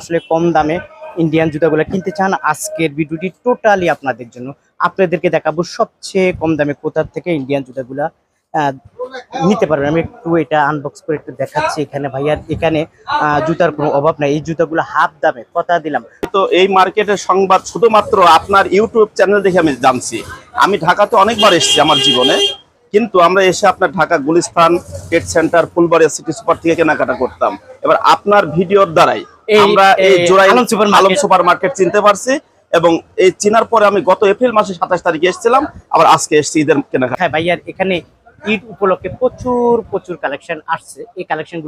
আসলে কম দামে ইন্ডিয়ান জুতাগুলো কিনতে চান, আজকের ভিডিওটি টোটালি আপনাদের জন্য। আপনাদেরকে দেখাবো সবচেয়ে কম দামে কোথার থেকে ইন্ডিয়ান জুতাগুলা নিতে পারবেন। আমি একটু এটা আনবক্স করে একটু দেখাচ্ছি এখানে ভাইয়ার এখানে জুতার কোনো অভাব নাই। এই জুতাগুলো হাফ দামে, কথা দিলাম। তো এই মার্কেটের সংবাদ শুধুমাত্র আপনার ইউটিউব চ্যানেল দেখে আমি জানছি। আমি ঢাকাতে অনেকবার এসেছি আমার জীবনে, কিন্তু আমরা এসে আপনার Dhaka Gulistan trade centre Fulbaria city super থেকে কেনাকাটা করতাম। এবার আপনার ভিডিওর দ্বারাই আমরা এই এই জোড়াই আলম সুপার মার্কেট- চিনতে পারছি এবং এই চিনার পরে আমি গত এপ্রিল মাসে সাতাশ তারিখে এসেছিলাম আবার আজকে এসেছি ঈদের কেনাকাটা। হ্যাঁ ভাইয়ার এখানে ঈদ উপলক্ষে প্রচুর প্রচুর কালেকশন আসছে। এই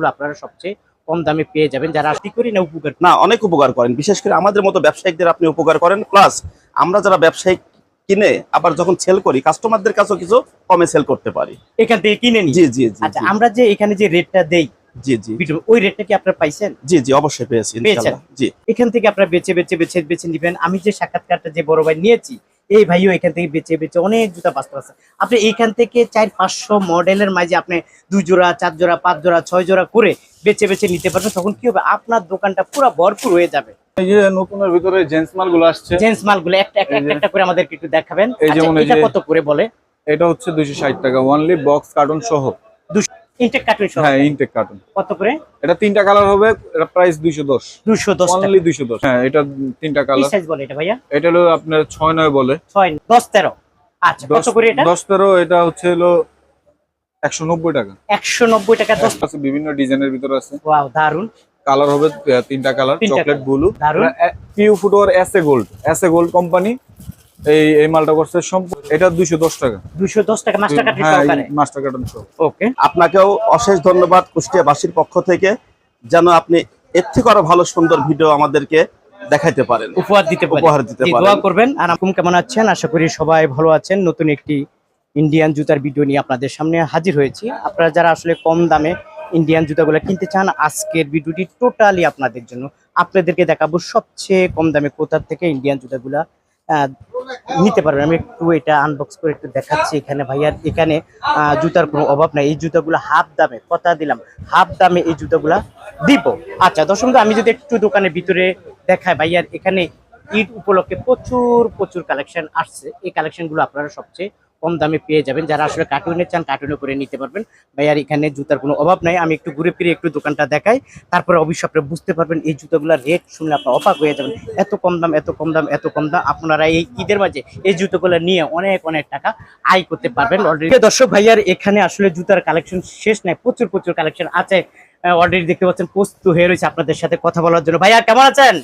আপনারা সবচেয়ে কম দামে পেয়ে যাবেন। যারা আশি করি না উপকার না অনেক উপকার করেন। বিশেষ করে আমাদের মতো ব্যবসায়িকদের আপনি উপকার করেন। প্লাস আমরা যারা ব্যবসায়িক কিনে আবার যখন সেল করি কাস্টমারদের কাছেও কিছু কমে সেল করতে পারি। এখান থেকে কিনে নিই। জি জি জি আচ্ছা আমরা যে এখানে যে রেটটা দেই জি জি। ভিডিও ওই রেটটা কি আপনারা পাইছেন? জি জি অবশ্যই পেয়েছি পেয়েছেন? ইনশাআল্লাহ জি। এখান থেকে আপনারা বেছে বেছে বেছে বেছে নিবেন। আমি যে সাক্ষাৎকারটা যে বড় ভাই নিয়েছি এই ভাইও এখান থেকে বেছে বেছে অনেক জুতা বাঁচতে পারছে। আপনি এইখান থেকে চার পাঁচশো মডেলের মাঝে আপনি দুই জোড়া চার জোড়া পাঁচ জোড়া ছয় জোড়া করে বেছে বেছে নিতে পারবেন। তখন কি হবে? আপনার দোকানটা পুরো ভরপুর হয়ে যাবে। এই যে নতুনের ভিতরে জেন্টস মালগুলো আসছে। জেন্টস মালগুলো একটা একটা একটা করে আমাদেরকে একটু দেখাবেন। এই আচ্ছা, এটা কত করে বলে? এটা হচ্ছে দুইশো ষাট টাকা। ওয়ানলি বক্স কার্টুন সহ। ইনটেক কার্টুন সহ হ্যাঁ ইনটেক কার্টুন কত করে? এটা তিনটা কালার হবে এটা প্রাইস দুইশো দশ। দুশো দশ টাকা। অনলি দুইশো দশ। হ্যাঁ এটা তিনটা কি কালার সাইজ বলে এটা ভাইয়া? এটা হলো আপনার ছয় নয় বলে। ছয় দশ তেরো। আচ্ছা কত করে এটা? দশ তেরো এটা হচ্ছে হলো একশো নব্বই টাকা। একশো নব্বই টাকা দশ আছে বিভিন্ন ডিজাইনের ভিতরে আছে। ওয়াও দারুণ কালার হবে তিনটা colour chocolate blue. Piu footwear S A gold S A gold company এই এই মালটা করছে এটা দুইশো দশ টাকা। দুশো দশ টাকা মাস্টার কার্ড হ্যাঁ সহকারে। মাস্টার কার্টুন সহ। ওকে। আপনাকেও অশেষ ধন্যবাদ কুষ্টিয়াবাসীর পক্ষ থেকে যেন আপনি এর থেকে আরও ভালো সুন্দর ভিডিও আমাদেরকে দেখাইতে পারেন। উপহার দিতে পারি উপহার দিতে পারেন। দোয়া করবেন। আর আপনি কেমন আছেন? আশা করি সবাই ভালো আছেন। নতুন একটি ইন্ডিয়ান জুতার ভিডিও নিয়ে আপনাদের সামনে হাজির হয়েছি। আপনারা যারা আসলে কম দামে ইন্ডিয়ান জুতাগুলো কিনতে চান আজকের ভিডিওটি টোটালি আপনাদের জন্য। আপনাদেরকে দেখাবো সবচেয়ে কম দামে কোথার থেকে ইন্ডিয়ান জুতাগুলা নিতে পারবেন। আমি একটু এটা আনবক্স করে একটু দেখাচ্ছি এখানে ভাইয়ার এখানে জুতার কোনো অভাব নাই। এই জুতাগুলো হাফ দামে, কথা দিলাম হাফ দামে এই জুতাগুলা দিব। আচ্ছা দর্শক, আমি যদি একটু দোকানের ভিতরে দেখাই, ভাইয়ার এখানে ঈদ উপলক্ষে প্রচুর প্রচুর কালেকশন আসছে। এই কালেকশনগুলো আপনারা সবচেয়ে কম দামে পেয়ে যাবেন। যারা আসলে কার্টুনে চান কার্টুনে করে নিতে পারবেন। ভাইয়ার এখানে জুতার কোনো অভাব নাই। আমি একটু ঘুরে ফিরে একটু দোকানটা দেখাই। তারপরে অবশ্যই আপনি বুঝতে পারবেন, এই জুতোগুলোর রেট শুনলে আপনার অবাক হয়ে যাবেন। এত কম দাম, এত কম দাম, এত কম দাম। আপনারা এই ঈদের মাঝে এই জুতোগুলো নিয়ে অনেক অনেক টাকা আয় করতে পারবেন অলরেডি দর্শক, ভাইয়ার এখানে আসলে জুতার কালেকশন শেষ নাই। প্রচুর প্রচুর কালেকশন আছে। অলরেডি দেখতে পাচ্ছেন, প্রস্তুত হয়ে রয়েছে আপনাদের সাথে কথা বলার জন্য। ভাইয়া, কেমন আছেন?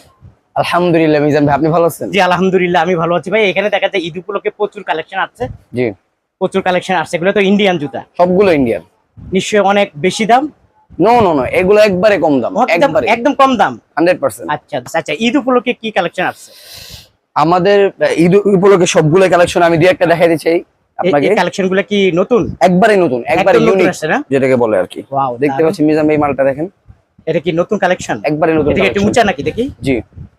আলহামদুলিল্লাহ মিজান ভাই আপনি ভালো আছেন? জি আলহামদুলিল্লাহ আমি ভালো আছি। ভাই এখানে দেখা যায় ঈদ উপলক্ষে প্রচুর কালেকশন আছে। জি। প্রচুর কালেকশন আসছে এগুলো তো ইন্ডিয়ান জুতা। সবগুলো ইন্ডিয়ান নিশ্চয়ই অনেক বেশি দাম? নো নো নো এগুলো একবারে কম দাম একদম একবারে। একদম কম দাম? Hundred percent. আচ্ছা আচ্ছা ঈদ উপলক্ষে কি কালেকশন আসছে আমাদের ঈদ উপলক্ষে সবগুলো কালেকশন আমি দুই একটা দেখাই দিচ্ছি আপনাকে। এই কালেকশনগুলো কি নতুন? একবারে নতুন একবারে ইউনিক যেটাকে বলে আর কি। ওয়াও দেখতে পাচ্ছেন মিজান ভাই মালটা দেখেন। এটা কি নতুন কালেকশন একবারে নতুন এটা কি একটু উঁচা নাকি দেখি? জি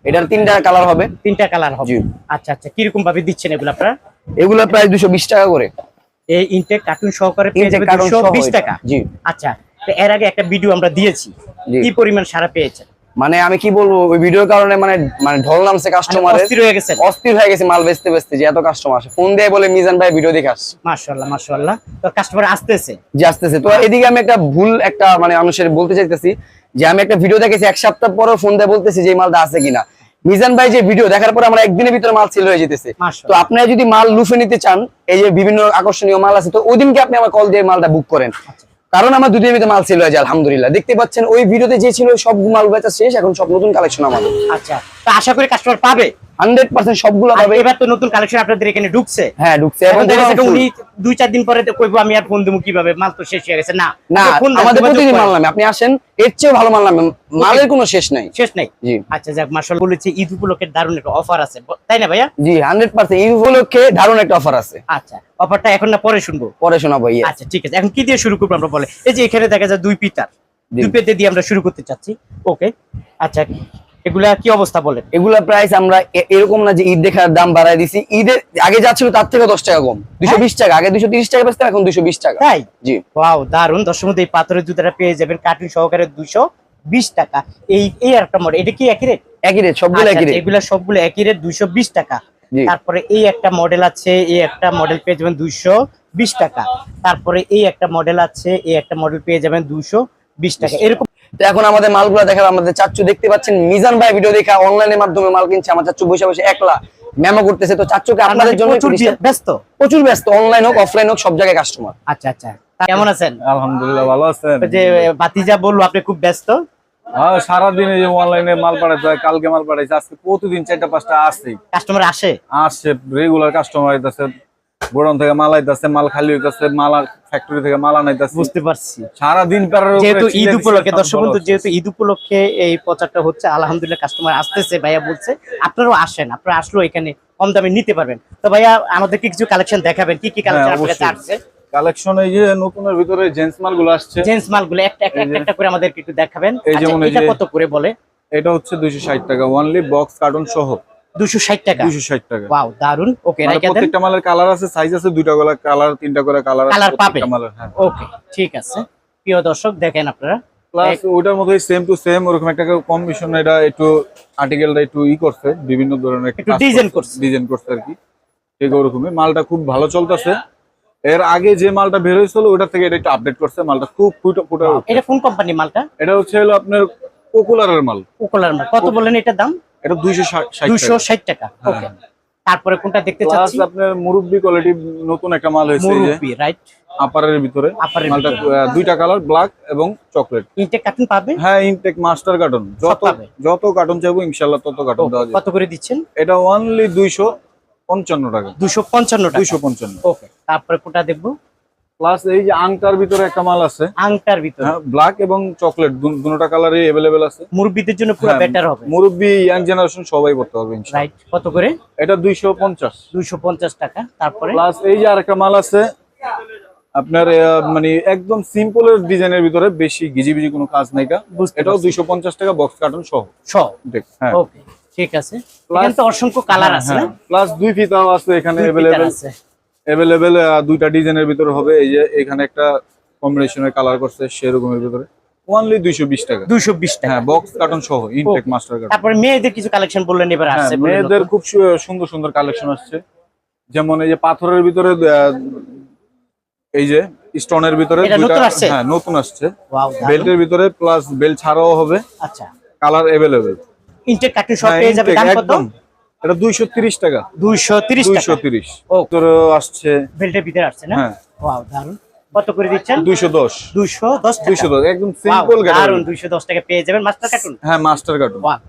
এটার তিনটা কালার হবে। তিনটা কালার হবে। জি। আচ্ছা আচ্ছা কীরকম ভাবে দিচ্ছেন এগুলো আপনারা? এগুলো প্রায় দুশো বিশ টাকা করে। এই ইনটেক কার্টুন সহকারে পেয়ে Intake যাবে carton দুশো সহ বিশ এটা। টাকা। জি। আচ্ছা তো এর আগে একটা ভিডিও আমরা দিয়েছি। কি পরিমাণ সারা পেয়েছেন? মানে আমি কি বলব ওই ভিডিওর কারণে মানে মানে ঢল নামছে মানে কাস্টমারের অস্থির হয়ে গেছে অস্থির হয়ে গেছে মাল বেচতে বেচতে যে এত কাস্টমার আসে। ফোন দিয়ে বলে মিজান ভাই ভিডিও দেখে আসছে। মাশাআল্লাহ মাশাআল্লাহ। তো কাস্টমার আসতেছে। যে আসতেছে। তো এদিকে আমি একটা ভুল একটা মানে মানুষের বলতে চাইতেছি যে আমি একটা ভিডিও দেখেছি এক সপ্তাহ পরে ফোন দিয়ে বলতেছি যে মালটা আছে কিনা। মিজান ভাই যে ভিডিও দেখার পর আমরা একদিনের ভিতরে মাল সেল হয়ে যেতেছে। তো আপনারা যদি মাল লুফে নিতে চান এই যে বিভিন্ন আকর্ষণীয় মাল আছে তো ওই দিনকে আপনি আমার কল দিয়ে মালটা বুক করেন। কারণ আমার দুদিনের ভিতরে মাল সেল হয়ে যায় আলহামদুলিল্লাহ। দেখতে পাচ্ছেন ওই ভিডিওতে যে ছিল সব মাল বেচা শেষ এখন সব নতুন কালেকশন আমাদের। আচ্ছা। তো আশা করি কাস্টমার পাবে। হান্ড্রেড পার্সেন্ট সবগুলো পাবে। এবার তো নতুন কালেকশন আপনাদের এখানে ঢুকছে। হ্যাঁ ঢুকছে। এখন। উনি দুই চার দিন পরে কইবো আমি আর ফোন দেবো কীভাবে? মাল তো শেষ হয়ে গেছে। না না আমাদের প্রতিদিন মাল নামে। আপনি আসেন এর চেয়েও ভালো মাল নামে। মালের কোনো শেষ নাই। শেষ নাই? জি। আচ্ছা যাক মার্শাল বলেছে ঈদ উপলক্ষে দারুণ একটা অফার আছে। তাই না ভাইয়া? জি হান্ড্রেড পার্সেন্ট এই উপলক্ষে দারুণ একটা অফার আছে। আচ্ছা অফারটা এখন না পরে শুনব? পরে শোনাবো আচ্ছা ঠিক আছে। এখন কি দিয়ে শুরু করব আমরা বলে? এই যে এখানে দেখা যায় দুই পিতার। দুই পেতে দিয়ে আমরা শুরু করতে চাচ্ছি। ওকে আচ্ছা। এগুলা কি অবস্থা বলেন? এগুলা প্রাইস আমরা এরকম না যে ঈদ দেখার দাম বাড়ায় দিছি। ঈদের আগে যা ছিল তার থেকে দশ টাকা কম। দুশো বিশ টাকা। আগে দুশো তিরিশ টাকা বেচতাম এখন দুশো বিশ টাকা। তাই? জি। ওয়াও দারুণ দর্শক এই পাথরের জুতাটা পেয়ে যাবেন কার্টুন সহকারে দুশো বিশ টাকা। এই এই একটা মডেল এটা কি একই রেট একই রেট সবগুলো একই রেট এগুলা সবগুলো একই রেট দুইশো বিশ টাকা। তারপরে এই একটা মডেল আছে এই একটা মডেল পেয়ে যাবেন দুইশো বিশ টাকা। তারপরে এই একটা মডেল আছে এই একটা মডেল পেয়ে যাবেন দুইশো বিশ টাকা। এরকম তো এখন আমাদের মালগুলা দেখাবো আমাদের চাচ্চু দেখতে পাচ্ছেন। মিজান ভাই ভিডিও দেখা অনলাইনের মাধ্যমে মাল কিনছে। আমার চাচ্চু বসে বসে একলা মেমো করতেছে। তো চাচ্চুকে আপনাদের জন্য ব্যস্ত? প্রচুর ব্যস্ত। অনলাইন হোক অফলাইন হোক সব জায়গায় কাস্টমার আচ্ছা আচ্ছা। কেমন আছেন? আলহামদুলিল্লাহ ভালো আছেন। যে বাতিজা বলল আপনি খুব ব্যস্ত। হ্যাঁ সারাদিন এই যে অনলাইনে মাল পাঠাতে হয় কালকে মাল পাঠাইছে আজকে প্রতিদিন চারটা পাঁচটা আসছেই কাস্টমার আসে? আসছে রেগুলার কাস্টমার আইতাছে গোডাউন থেকে মাল আইতাছে মাল খালি হইতাছে মাল ফ্যাক্টরি থেকে মাল আনাইতাছে বুঝতে পারছি। সারাদিন পার যেহেতু ঈদ উপলক্ষে দর্শক বন্ধু যেহেতু ঈদ উপলক্ষে এই প্রচারটা হচ্ছে আলহামদুলিল্লাহ কাস্টমার আসতেছে ভাইয়া বলছে আপনারাও আসেন আপনারা আসলেও এখানে কম দামে নিতে পারবেন। তো ভাইয়া আমাদেরকে কিছু কালেকশন দেখাবেন কি কি কালেকশন আপনার কাছে আসছে কালেকশন এই যে নতুনের ভিতরে জেন্টস মালগুলো আসছে। জেন্টস মালগুলো একটা একটা একটা করে আমাদেরকে একটু দেখাবেন। এই আচ্ছা, যেমন এটা কত করে বলে? এটা হচ্ছে দুইশো ষাট টাকা ওনলি বক্স কার্টুন সহ। দুশো ষাট টাকা। দুইশো ষাট টাকা। ওয়াও দারুণ ওকে মানে রাইখা দেন। প্রত্যেকটা মালের কালার আছে সাইজ আছে দুইটা করে কালার তিনটা করে কালার Colour পাবে। মালের হ্যাঁ। ওকে ঠিক আছে। প্রিয় দর্শক দেখেন আপনারা। প্লাস ওইটার মধ্যে সেম টু সেম ওরকম একটা কম্বিনেশন এটা একটু আর্টিকেলটা একটু ই করছে বিভিন্ন ধরনের একটু design করছে। ডিজাইন করছে আর কি। ঠিক ওরকমই। মালটা খুব ভালো চলতেছে। এর আগে যে মালটা বের হয়েছিল ওটা থেকে এটা একটু আপডেট করছে মালটা খুব ফুটে ফুটে। এটা কোন কোম্পানি মালটা? এটা হচ্ছে হলো আপনার পপুলারের মাল। উকলার মাল। কত বললেন এটার দাম? এটা দুইশো ষাট দুশো ষাট টাকা। ওকে তারপরে কোনটা দেখতে চাচ্ছি? আপনার মুরব্বি কোয়ালিটি নতুন একটা মাল হয়েছে মুরব্বি রাইট আপারের ভিতরে। আপারের মালটা দুইটা কালার ব্ল্যাক এবং চকলেট ইনটেক কার্টুন পাবে? হ্যাঁ ইনটেক মাস্টার কার্টন যত। যত কার্টন চাইব ইনশাল্লাহ তত কার্টন দেওয়া যাবে। কত করে দিচ্ছেন? এটা অনলি দুইশো পঞ্চান্ন টাকা। দুশো পঞ্চান্ন টাকা। দুইশো পঞ্চান্ন। ওকে তারপরে কোনটা দেখব? প্লাস এই যে আংটার ভিতরে একটা মাল আছে। আংটার ভিতরে। হ্যাঁ ব্ল্যাক এবং চকলেট দুটোটা কালারই অ্যাভেলেবেল আছে। মুরব্বিদের জন্য পুরো হ্যাঁ, বেটার হবে। মুরব্বি ইয়াং জেনারেশন সবাই পড়তে পারবে ইনশাল্লাহ রাইট কত করে? এটা দুইশো পঞ্চাশ। দুইশো পঞ্চাশ টাকা তারপরে? প্লাস এই যে আরেকটা মাল আছে আপনার মানে একদম সিম্পলের ডিজাইনের ভিতরে বেশি গিজিবিজি কোনো কাজ নাই এটাও পারছি। দুইশো পঞ্চাশ টাকা বক্স কার্টন সহ। ছ দেখ, হ্যাঁ। ওকে ঠিক আছে। এখানে তো অসংখ্য কালার আছে না? প্লাস দুই ফিতাও আছে এখানে পিটার আছে। অ্যাভেলেবেল দুইটা ডিজাইনের ভিতরে হবে। এই যে এখানে একটা কম্বিনেশনের কালার করছে সেরকমের ভিতরে। ওনলি দুইশো বিশ টাকা। দুইশো বিশ টাকা। হ্যাঁ বক্স কার্টন সহ ইনটেক মাস্টার কার্টন তারপরে মেয়েদের কিছু কালেকশন বললেন এবার হ্যাঁ আসছে মেয়েদের খুব সুন্দর সুন্দর কালেকশন আসছে। যেমন এই যে পাথরের ভিতরে এই যে স্টোনের ভিতরে? হ্যাঁ নতুন আসছে। বেল্টের ভিতরে প্লাস বেল্ট ছাড়াও হবে। আচ্ছা। কালার অ্যাভেলেবেল ইনটেক কার্টুন সব পেয়ে যাবে দাম কত? এটা দুইশো তিরিশ টাকা। দুইশো তিরিশ দুইশো টাকা তিরিশ। ও। আসছে। বেল্টের ভিতরে আসছে না? হ্যাঁ। ওয়াও দারুণ কত করে দিচ্ছেন? দুইশো দশ। দুইশো দশ দুইশো টাকা দশ একদম Wow, সিম্পল দারুণ দুইশো দশ টাকা পেয়ে যাবেন মাস্টার কার্টুন হ্যাঁ master carton wow.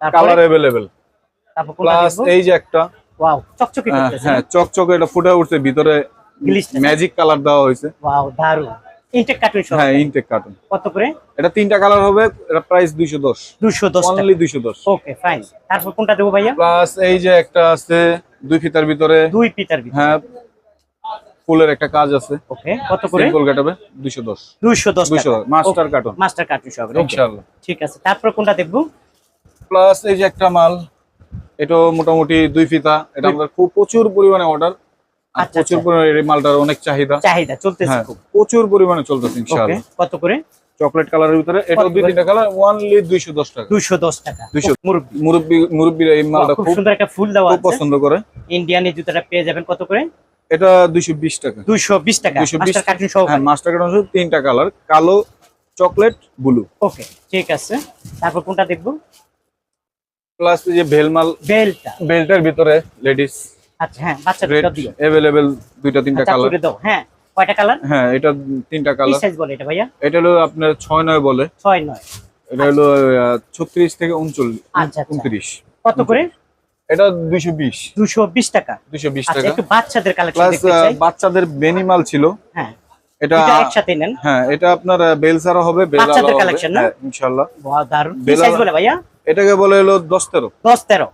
Colour available তারপর প্লাস এই যে একটা। ওয়াও চকচকে হ্যাঁ, করতেছে হ্যাঁ চকচকে এটা ফুটে উঠছে ভিতরে ম্যাজিক কালার দেওয়া হয়েছে। ওয়াও দারুণ ইনটেক কার্টুন সব হ্যাঁ ইনটেক কার্টুন কত করে? এটা তিনটা কালার হবে এটা প্রাইস দুইশো দশ। দুইশো দশ টাকা। অনলি দুইশো দশ। ওকে ফাইন তারপর কোনটা দেবো ভাইয়া? প্লাস এই যে একটা আছে দুই ফিতার ভিতরে। দুই পিতার ভিতরে। হ্যাঁ ফুলের একটা কাজ আছে। ওকে কত করে? সিম্পল কাটাবে দুইশো দশ। দুইশো দশ দুইশো টাকা মাস্টার কার্টুন মাস্টার কার্টুন সব ইনশাল্লাহ ঠিক আছে তারপর কোনটা দেখব? প্লাস এই যে একটা মাল এটাও মোটামুটি দুই ফিতা। এটা আমাদের খুব প্রচুর পরিমাণে অর্ডার প্রচুর আচ্ছা। পরিমাণে এই মালটার অনেক চাহিদা। চাহিদা চলতেছে হ্যাঁ প্রচুর পরিমাণে চলতেছে ওকে ইনশাআল্লাহ। কত করে? চকলেট কালারের ভিতরে এটাও দুই তিনটা কালার ওয়ানলি দুইশো দশ টাকা। দুইশো দশ টাকা। 200 মুরব্বি। মুরব্বি মুরব্বিরা এই মালটা খুব সুন্দর একটা ফুল দেওয়া আছে। পছন্দ করে। ইন্ডিয়ান এই জুতাটা পেয়ে যাবেন কত করে? এটা দুইশো বিশ টাকা। দুইশো বিশ টাকা দুইশো বিশ মাস্টার কার্টুন সহ হ্যাঁ মাস্টার কার্টন হচ্ছে তিনটা কালার কালো চকলেট ব্লু ওকে ঠিক আছে। তারপর কোনটা দেখব? প্লাস যে ভেলমাল বেলটা। বেল্টের ভিতরে লেডিস আচ্ছা হ্যাঁ বাচ্চা দুটো দিও। অ্যাভেলেবেল দুইটা তিনটা আচ্ছা কালার দাও। হ্যাঁ কয়টা কালার হ্যাঁ এটা তিনটা কি সাইজ বলে এটা ভাইয়া। এটা হলো আপনার ছয় নয় বলে। ছয় নয়। এটা হলো ছত্রিশ থেকে উনচল্লিশ আচ্ছা, আচ্ছা। উনত্রিশ। কত করে? এটা দুইশো বিশ। দুশো বিশ টাকা। আচ্ছা একটু বাচ্চাদের কালেকশন দেখতে চাই। বাচ্চাদের বেনিমাল ছিল। হ্যাঁ এটা এটা একসাথে নেন। হ্যাঁ এটা আপনার হবে বেল বাচ্চাদের আলাদা না? হ্যাঁ, ইনশাল্লাহ বাহ কি সাইজ বলে ভাইয়া। এটাকে বলে হলো দশ তেরো। দশ তেরো।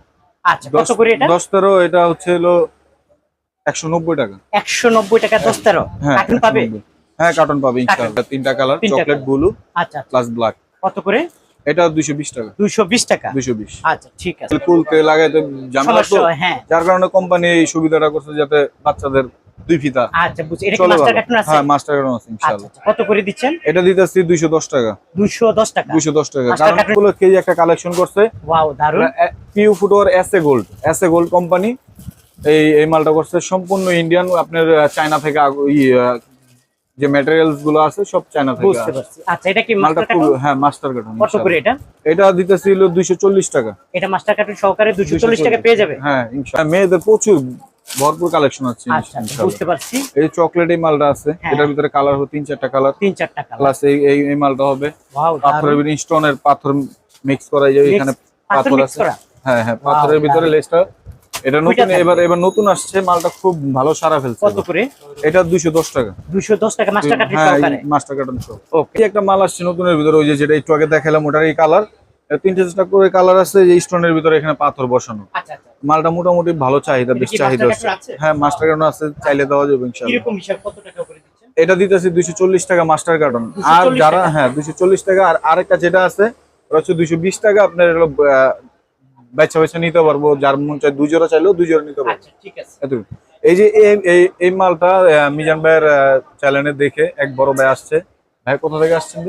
আচ্ছা কত করে এটা? হচ্ছে হলো টাকা। হ্যাঁ পাবে? হ্যাঁ কার্টন পাবে ইনশাল্লাহ তিনটা কালার তিনটা চকলেট ব্লু আচ্ছা আচ্ছা। প্লাস ব্ল্যাক কত করে? এটা দুইশো বিশ টাকা। দুইশো বিশ টাকা? দুইশো বিশ। আচ্ছা ঠিক আছে। ফুলতে লাগাইতে তো হ্যাঁ যার কারণে কোম্পানি এই সুবিধাটা করছে যাতে বাচ্চাদের দুই ফিতা। আচ্ছা বুঝছি। এটা কি মাস্টার। কার্টুন আছে? হ্যাঁ মাস্টার কার্টুন আছে আচ্ছা ইনশাআল্লাহ। আচ্ছা। কত করে দিচ্ছেন? এটা দিতেছি দুইশো দশ টাকা। দুইশো দশ টাকা। দুইশো দশ টাকা। কারণগুলো কেজি একটা কালেকশন করছে। ওয়াও দারুণ Piu footwear S A gold S A gold company এই এই মালটা করছে। সম্পূর্ণ ইন্ডিয়ান আপনার চায়না থেকে আগ- যে ম্যাটেরিয়ালসগুলো আছে সব চায়না থেকে বুঝতে পারছি। আচ্ছা এটা কি মাস্টার কার্টুন হ্যাঁ মাস্টার কার্টুন কত করে এটা? এটা দিতেছিল দুইশো চল্লিশ টাকা। এটা মাস্টার কার্টুন সহকারে দুশো চল্লিশ টাকা পেয়ে যাবে? হ্যাঁ ইনশাআল্লাহ। মেয়েদের প্রচুর ভরপুর কালেকশন আছে আচ্ছা বুঝতে পারছি। এই চকলেট এই মালটা আছে হ্যাঁ। এটার ভিতরে কালার হবে তিন চারটা কালার তিন চার টাকা প্লাস এই এই মালটা হবে। ওয়াও পাথরের ভিতরে স্টোনের পাথর মিক্স করা যায় এখানে পাথর আছে। হ্যাঁ হ্যাঁ পাথরের ভিতরে। লেসটা এটা নতুন। এবার এবার নতুন আসছে মালটা খুব ভালো সারা ফেলছে কত করে? এটা দুইশো দশ টাকা। দুশো দশ টাকা মাস্টার হ্যাঁ সহকারে মাস্টার কার্টন সহ ওকে একটা মাল আসছে নতুনের ভিতরে ওই যে যেটা একটু আগে দেখালাম ওটার এই কালার তিনটে চারটা করে কালার আছে যে স্টোনের ভিতরে এখানে পাথর বসানো। আচ্ছা আচ্ছা। মালটা মোটামুটি ভালো চাহিদা বেশ চাহিদা আছে। হ্যাঁ মাস্টার কার্টন আছে চাইলে দেওয়া যাবে এটা দিতেছি দুইশো চল্লিশ টাকা মাস্টার কার্টন আর যারা হ্যাঁ দুইশো চল্লিশ টাকা। আর আরেকটা যেটা আছে ওটা হচ্ছে দুইশো বিশ টাকা। আপনার হলো বাচ্চা বাচ্চা নিতে পারব। যার মন চায় দুই জোড়া চাইলেও দুই জোড়া নিতে পারব। আচ্ছা এতটুকু। এই যে এই- এই এই মালটা মিজান ভাইয়ের চ্যানেলে দেখে এক বড় ভাই আসছে। ভাই কোথা থেকে আসছেন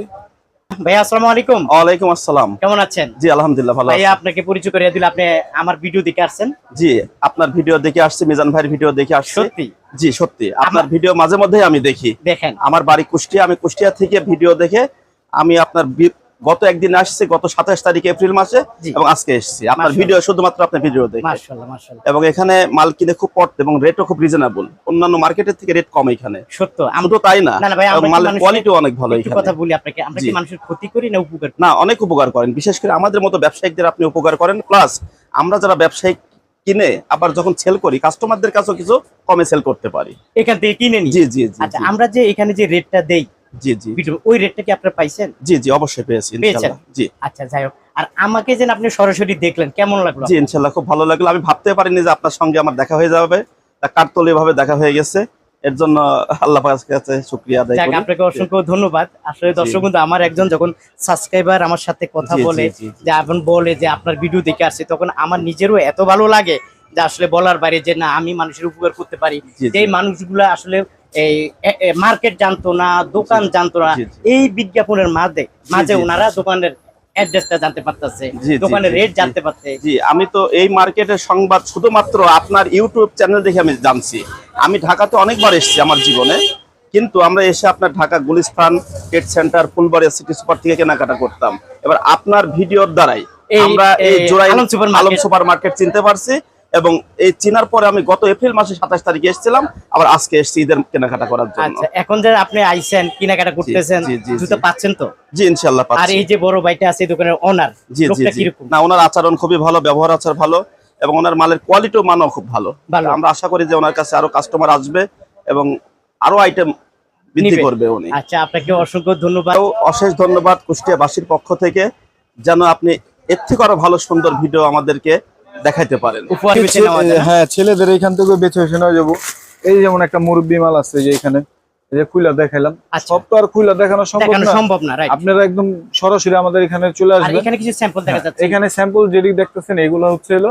আসসালামু আলাইকুম। ওয়ালাইকুম আসসালাম। কেমন আছেন? জি আলহামদুলিল্লাহ ভালো আপনাকে পরিচয় দিলে আপনি আমার ভিডিও দেখে আসছেন। জি আপনার ভিডিও দেখে আসছি মিজান ভাইয়ের ভিডিও দেখে আসছে। সত্যি? জি সত্যি। আপনার ভিডিও মাঝে মধ্যে আমি দেখি। দেখেন। আমার বাড়ি কুষ্টিয়া আমি কুষ্টিয়া থেকে ভিডিও দেখে আমি আপনার গত একদিন আসছে গত সাতাশ তারিখ এপ্রিল মাসে এবং আজকে এসেছি। আপনার ভিডিও শুধুমাত্র আপনার ভিডিও দেখে। এবং এখানে মাল কিনে খুব পড়তে এবং রেটও খুব রিজনেবল অন্যান্য মার্কেটের থেকে রেট কম এখানে। সত্য। আমরা শুধু তাই না। মালের কোয়ালিটিও অনেক ভালো কথা বলি আপনাকে। আমরা কি মানুষের ক্ষতি করি না উপকার না অনেক উপকার করেন। বিশেষ করে আমাদের মতো ব্যবসায়িকদের আপনি উপকার করেন। প্লাস আমরা যারা ব্যবসায়িক কিনে আবার যখন সেল করি কাস্টমারদের কাছেও কিছু কমে সেল করতে পারি। এখান থেকে কিনে নি জি জি জি আচ্ছা আমরা যে এখানে যে রেটটা দেই জি জি। ওই রেটটা কি আপনারা পাইছেন? জি জি অবশ্যই পেয়েছি পেয়েছেন? ইনশাল্লাহ জি। আচ্ছা যাই হোক। আর আমাকে যেন আপনি সরাসরি দেখলেন কেমন লাগল? জি ইনশাল্লাহ খুব ভালো লাগল। আমি ভাবতে পারিনি যে আপনার সঙ্গে আমার দেখা হয়ে যাবে। তা কাঠতলি ভাবে দেখা হয়ে গেছে। এর জন্য আল্লাহ পাকের কাছে শুক্রিয়া আদায় করি। আপনাকে অসংখ্য ধন্যবাদ। আসলে দর্শক বন্ধু আমার একজন যখন সাবস্ক্রাইবার আমার সাথে কথা বলে। যে আপন বলে যে আপনার ভিডিও দেখে আসছে তখন আমার নিজেরও এত ভালো লাগে যে আসলে বলার বাইরে যে না আমি মানুষের উপকার করতে পারি। যে মানুষগুলো আসলে এই মার্কেট জানতো না দোকান জানতো না। এই বিজ্ঞাপনের মাঝে মাঝে। ওনারা দোকানের অ্যাড্রেসটা জানতে পারতেছে জি, জি, দোকানের রেট জানতে পারছে জি আমি তো এই মার্কেটের সংবাদ শুধুমাত্র আপনার ইউটিউব চ্যানেল দেখে আমি জানছি। আমি ঢাকাতে অনেকবার এসেছি আমার জীবনে কিন্তু আমরা এসে আপনার Dhaka Gulistan trade centre Fulbaria city super থেকে কেনাকাটা করতাম। এবার আপনার ভিডিওর দ্বারাই আমরা এই জোড়াই আলম সুপার মার্কেট চিনতে পারছি। এবং এই চিনার পরে আমি গত এপ্রিল মাসে সাতাশ তারিখে এসেছিলাম আবার আজকে এসেছি ঈদের কেনাকাটা করার জন্য। আচ্ছা এখন যে আপনি আইছেন কেনাকাটা করতেছেন জুতো পাচ্ছেন তো? জি ইনশাল্লাহ আর এই যে বড় ভাইটা আছে দোকানের ওনার জি জি না ওনার আচরণ খুবই ভালো ব্যবহার আচার ভালো এবং ওনার মালের কোয়ালিটিও মানও খুব ভালো। আমরা আশা করি যে ওনার কাছে আরও কাস্টমার আসবে এবং আরও আইটেম বৃদ্ধি করবে উনি। আচ্ছা আপনাকে অসংখ্য ধন্যবাদ। অশেষ ধন্যবাদ কুষ্টিয়াবাসীর পক্ষ থেকে। যেন আপনি এর থেকে আরও ভালো সুন্দর ভিডিও আমাদেরকে দেখাইতে পারেন। উপহার বেছে নেওয়া যায় না? হ্ঁ ছেলেদের এখান থেকে বেছে বেছে নেওয়া যাব। এই যেমন একটা মুরব্বি মাল আছে যে এখানে এই যে খুইলা দেখাইলাম। আচ্ছা। সব তো আর খুইলা দেখানো সম্ভব না। সম্ভব না আপনারা একদম সরাসরি আমাদের এখানে চলে আসবেন। এখানে কিছু স্যাম্পল দেখা যাচ্ছে। এখানে স্যাম্পল যেটি দেখতেছেন এগুলো হচ্ছে হলো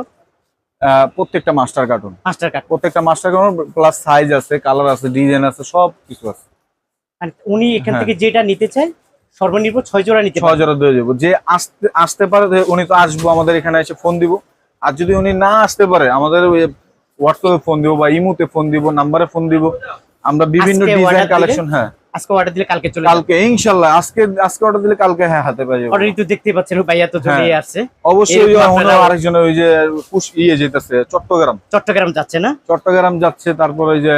প্রত্যেকটা মাস্টার কার্টুন মাস্টার প্রত্যেকটা মাস্টার কার্টুন প্লাস সাইজ আছে কালার আছে ডিজাইন আছে সব কিছু আছে। উনি এখান হ্যাঁ। থেকে যেটা নিতে চায় সর্বনিম্ন ছয় জোড়া নিতে ছ পারে হাজার দিয়ে যাব। যে আসতে আসতে পারে উনি তো আসব আমাদের এখানে এসে ফোন দিব। আর যদি উনি না আসতে পারে আমাদের হোয়াটসঅ্যাপে ফোন দিব বা ইমুতে ফোন দিব নাম্বারে ফোন দিব। আমরা বিভিন্ন ডিজাইন কালেকশন হ্যাঁ। আজকে অর্ডার দিলে কালকে চলে কালকে ইনশাল্লাহ আজকে আজকে অর্ডার দিলে কালকে হ্যাঁ হাতে পেয়ে যাব। অলরেডি তো দেখতে পাচ্ছেন ভাইয়া তো চলে হ্যাঁ। আসছে অবশ্যই আপনারা- আরেকজনের ওই যে পুশ- ইয়ে যেতেছে চট্টগ্রাম। চট্টগ্রাম যাচ্ছে না? চট্টগ্রাম যাচ্ছে তারপর ওই যে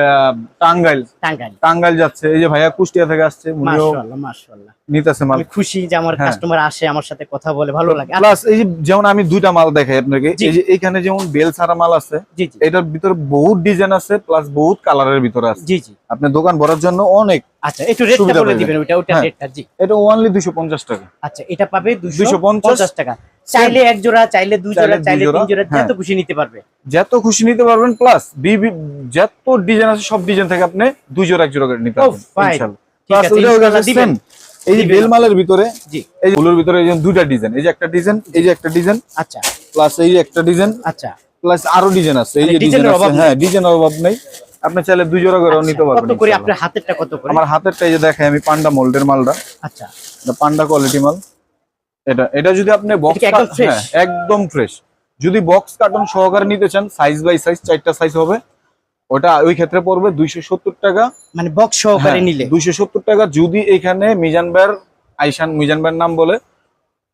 টাঙ্গাইল। টাঙ্গাইল। টাঙ্গাইল যাচ্ছে এই যে ভাইয়া কুষ্টিয়া থেকে আসছে মাশাআল্লাহ মাশাআল্লাহ। নিতেছে মাল। খুশি যে আমার হ্যাঁ। কাস্টমার আসে আমার সাথে কথা বলে ভালো লাগে। প্লাস এই যেমন আমি দুইটা মাল দেখাই আপনাকে এই যে এখানে যেমন বেল ছাড়া মাল আছে এটার ভিতরে বহুত ডিজাইন আছে প্লাস বহুত কালারের ভিতরে আছে। জি জি। আপনার দোকান ভরার জন্য অনেক আচ্ছা একটু রেটটা বলে। দিবেন ওইটা হ্যাঁ। রেটটা জি। এটা দুশো পঞ্চাশ টাকা। আচ্ছা এটা পাবে 250 টাকা। চাইলে এক জোড়া চাইলে দুই জোড়া চাইলে তিন জোড়া হ্যাঁ। যত খুশি নিতে পারবে। যত খুশি নিতে পারবেন প্লাস যত ডিজাইন আছে সব ডিজাইন থেকে আপনি দুই জোড়া এক জোড়া করে নিতে Oh, পারবেন ইনশাআল্লাহ। ইনশাআল্লাহ দেখাচ্ছেন, দিবেন। এই যে দিবেন। বেল মালের ভিতরে জি। এই যে ফুলের ভিতরে এই যে দুইটা ডিজাইন এই যে একটা ডিজাইন এই যে একটা ডিজাইন আচ্ছা। প্লাস এই যে একটা ডিজাইন আচ্ছা। প্লাস আরও ডিজাইন আছে। এই মানে যে ডিজাইন আছে অভাব হ্যাঁ ডিজাইনের অভাব নেই। আপনি চাইলে দুই জোড়া করে নিতে আচ্ছা, পারবেন কত করে? আপনার হাতেরটা কত করে? আমার হাতেরটা এই যে দেখে আমি পান্ডা মোল্ডের মালটা। আচ্ছা। এটা পান্ডা কোয়ালিটি মাল। এটা এটা যদি আপনি বক্স একদম fresh? একদম ফ্রেশ যদি বক্স কার্টন সহকারে নিতে চান সাইজ বাই সাইজ চারটা সাইজ হবে। ওটা ওই ক্ষেত্রে পড়বে দুইশো সত্তর টাকা। মানে বক্স সহকারে নিলে। দুইশো সত্তর টাকা যদি এখানে মিজান ভাইয়ের আইসান মিজান ভাইয়ের নাম বলে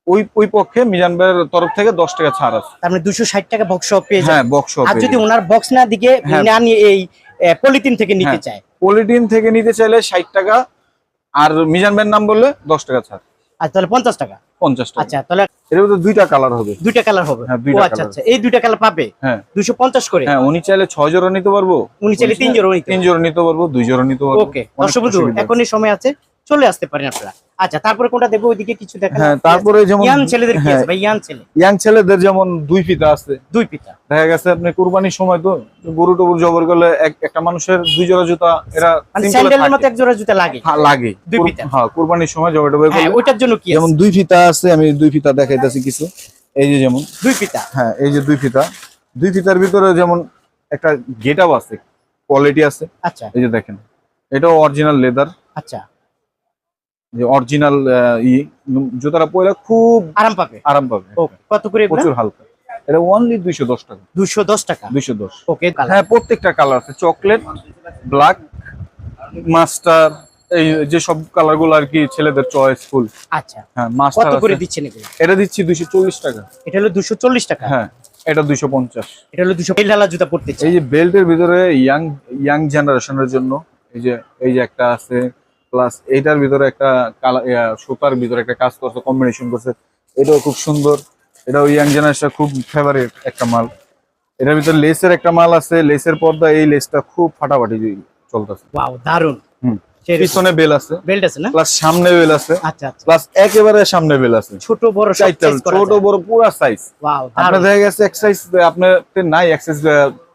ওই ওই পক্ষে মিজান ভাইয়ের তরফ থেকে দশ টাকা ছাড় আছে। তার মানে দুশো ষাট টাকা বক্স সহ পেয়ে হ্যাঁ যাবে। বক্স আর যদি ওনার বক্স না দিকে হ্যাঁ। না নিয়ে এই পলিথিন থেকে নিতে হ্যাঁ। চায়। পলিটিন থেকে নিতে চাইলে ষাট টাকা আর মিজান ভাইয়ের নাম বললে দশ টাকা ছাড়। আর তাহলে পঞ্চাশ টাকা। পঞ্চাশ টাকা আচ্ছা তাহলে এর মধ্যে দুইটা কালার হবে। দুইটা কালার হবে। হ্যাঁ, দুইটা আচ্ছা আচ্ছা এই দুইটা কালার পাবে? হ্যাঁ। দুশো পঞ্চাশ করে? হ্যাঁ উনি চাইলে ছয় জোড়া নিতে পারব। উনি চাইলে তিন জোড়া নিতে তিন জোড়া নিতে পারব দুই জোড়া নিতে পারব। ওকে দর্শক বন্ধু এখনই সময় আছে। চলে আসতে পারেন আপনারা। আচ্ছা তারপরে কোনটা দেখব ওইদিকে কিছু দেখেন। হ্যাঁ তারপরে যেমন ইয়াং ছেলেদের কি হ্যাঁ, আছে ভাই? ইয়াং ছেলে। ইয়াং ছেলেদের যেমন দুই ফিতা আছে। দুই পিতা। দেখা গেছে আপনি কুরবানির সময় তো গরু টবুর জবর করলে একটা মানুষের দুই জোড়া জুতা এরা মানে স্যান্ডেলের মতো এক জোড়া জুতা লাগে। হ্যাঁ, লাগে। দুই ফিতা। হ্যাঁ কুরবানির সময় জবর টবর হ্যাঁ করলে ওইটার জন্য কি যেমন দুই ফিতা আছে আমি দুই ফিতা দেখাইতেছি কিছু। এই যে যেমন দুই পিতা। হ্যাঁ এই যে দুই ফিতা দুই ফিতার ভিতরে যেমন একটা গেট আপ আছে কোয়ালিটি আছে। আচ্ছা। এই যে দেখেন এটাও অরিজিনাল লেদার আচ্ছা। যে অরিজিনাল ই জুতাটা পরে খুব আরাম পাবে। আরাম পাবে। ও কত করে প্রচুর হালকা। এটা অনলি দুইশো দশ টাকা। দুশো দশ টাকা? দুইশো দশ। ওকে হ্যাঁ প্রত্যেকটা কালার আছে। চকলেট ব্ল্যাক মাস্টার এই যে সব কালারগুলো আর কি ছেলেদের চয়েস ফুল। আচ্ছা। হ্যাঁ কত মাস্টার করে দিচ্ছেন এগুলো? এটা দিচ্ছি দুইশো চল্লিশ টাকা। এটা হলো দুশো চল্লিশ টাকা? হ্যাঁ এটা দুইশো পঞ্চাশ। এটা হলো দুশো পেলালা জুতা পড়তে এই যে বেল্টের ভিতরে ইয়াং ইয়াং জেনারেশনের জন্য এই যে এই যে একটা আছে প্লাস এইটার ভিতরে একটা সুতার ভিতরে একটা কাজ করছে কম্বিনেশন করছে। এটাও খুব সুন্দর। এটাও ইয়াং জেনারেশন খুব ফেভারিট একটা মাল। এটার ভিতরে লেসের একটা মাল আছে। লেসের পর্দা এই লেসটা খুব ফাটাফাটি চলতেছে। ওয়াও দারুণ পিছনে বেল আছে। বেল্ট আছে না? প্লাস সামনে বেল আছে। আচ্ছা আচ্ছা। প্লাস একেবারে সামনে বেল আছে। ছোট বড় ছোট বড় পুরা সাইজ ওয়াও আপনার দেখা গেছে আপনার নাই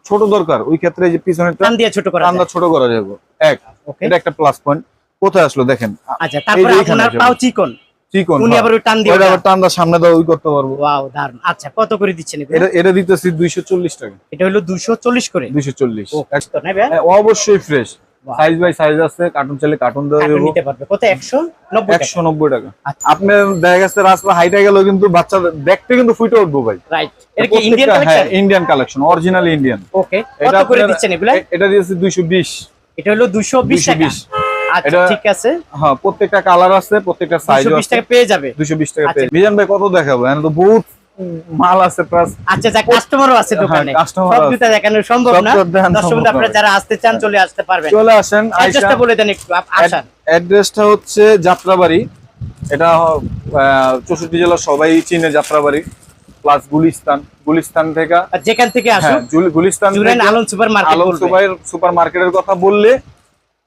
ছোট দরকার। ওই ক্ষেত্রে যে টান দিয়ে ছোট করা টান্দা ছোট করা যাবে। এক। এটা একটা প্লাস পয়েন্ট কোথায় আসলো দেখেন? আচ্ছা তারপরে আপনার পাও চিকন। চিকন উনি আবার টান দিয়ে আবার টান্দা সামনে দাও ওই করতে পারব। ওয়াও দারুণ আচ্ছা কত করে দিচ্ছেন? এটা এটা দিতেছি দুইশো চল্লিশ টাকা। এটা হলো দুশো চল্লিশ করে? দুইশো চল্লিশ। ও তো নেবে অবশ্যই ফ্রেশ। সাইজ বাই সাইজ আছে কার্টুন চাইলে কার্টুন দেওয়া কার্টুন নিতে পারবে। কত? একশো নব্বই টাকা? একশো নব্বই টাকা। আচ্ছা। আপনি দেখা গেছে রাস্তা হাইটে গেলেও কিন্তু বাচ্চাদের দেখতে কিন্তু ফুটে উঠবো ভাই। রাইট এটা কি ইন্ডিয়ান হ্যাঁ collection Indian collection original Indian okay কত করে দিচ্ছেন এগুলা? এটা দিয়েছে দুইশো বিশ। এটা হলো দুশো বিশ টাকা। 220 আচ্ছা ঠিক আছে। হ্যাঁ প্রত্যেকটা কালার আছে প্রত্যেকটা সাইজ দুশো বিশ আছে। টাকা পেয়ে যাবে। দুশো বিশ টাকা আচ্ছা। পেয়ে মিজান ভাই কত দেখাবো? এখানে তো বহুত মাল আছে প্লাস আচ্ছা যা কাস্টমারও আছে দোকানে। হ্যাঁ, সব আছে। দেখানো সম্ভব না। দর্শক আপনারা যারা আসতে চান চলে আসতে পারবেন। চলে আসেন অ্যাড্রেসটা বলে দেন একটু আপ- অ্যাড্রেসটা হচ্ছে যাত্রাবাড়ি। এটা চৌষট্টি জেলার সবাই চিনে যাত্রাবাড়ি প্লাস গুলিস্তান। গুলিস্তান থেকে আর যেখান থেকে হ্যাঁ আসুন Gulistan Alam super market Alam super মার্কেটের কথা বললে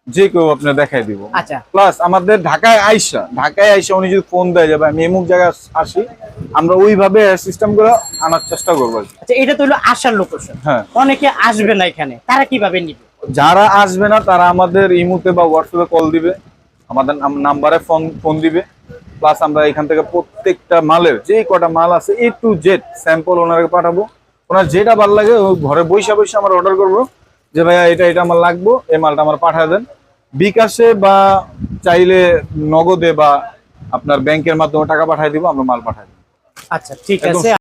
যে কেউ আপনার দেখাই দিব। আচ্ছা। প্লাস আমাদের ঢাকায় আইসা ঢাকায় আইসা উনি যদি ফোন দেয় যাবে আমি এমুক জায়গায় আসি আমরা ওইভাবে সিস্টেম করে আনার চেষ্টা করব আচ্ছা এটা তো হলো আসার লোকেশন হ্যাঁ। অনেকে আসবে না এখানে তারা কীভাবে নিবে? যারা আসবে না তারা আমাদের ইমুতে বা হোয়াটসঅ্যাপে কল দিবে আমাদের নাম্বারে ফোন ফোন দিবে। প্লাস আমরা এখান থেকে প্রত্যেকটা মালের যে কটা মাল আছে এ টু জেড স্যাম্পল ওনাকে পাঠাবো। ওনার যেটা ভালো লাগে ও ঘরে বৈশা বৈশা আমরা অর্ডার করব। যে ভাইয়া এটা এটা আমার লাগবো এই মালটা আমার পাঠায় দেন। বিকাশে বা চাইলে নগদে বা আপনার ব্যাংকের মাধ্যমে টাকা পাঠাই দিব আমরা মাল পাঠাই দিব। আচ্ছা ঠিক আছে।